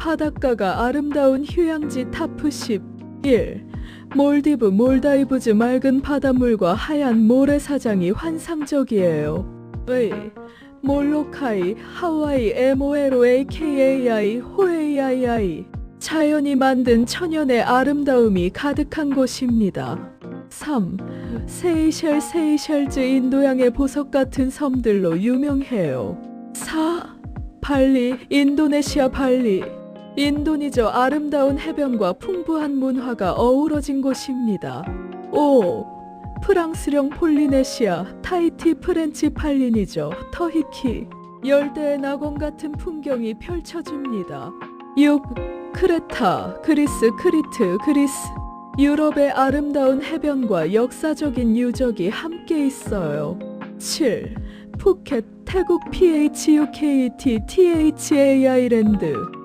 바닷가가 아름다운 휴양지 타프 10 1. 몰디브 몰다이브즈 맑은 바닷물과 하얀 모래사장이 환상적이에요. 의 몰로카이 하와이 MOLO AKAI 호에이아이아이 자연이 만든 천연의 아름다움이 가득한 곳입니다. 3. 세이셸 세이셸즈 인도양의 보석 같은 섬들로 유명해요. 4. 발리 인도네시아 발리 인도니저 아름다운 해변과 풍부한 문화가 어우러진 곳입니다. 5. 프랑스령 폴리네시아 타이티 프렌치 팔리니저 터히키 열대의 낙원 같은 풍경이 펼쳐집니다. 6. 크레타 그리스 크리트 그리스 유럽의 아름다운 해변과 역사적인 유적이 함께 있어요. 7. 푸켓 태국 PHUKET THAI 랜드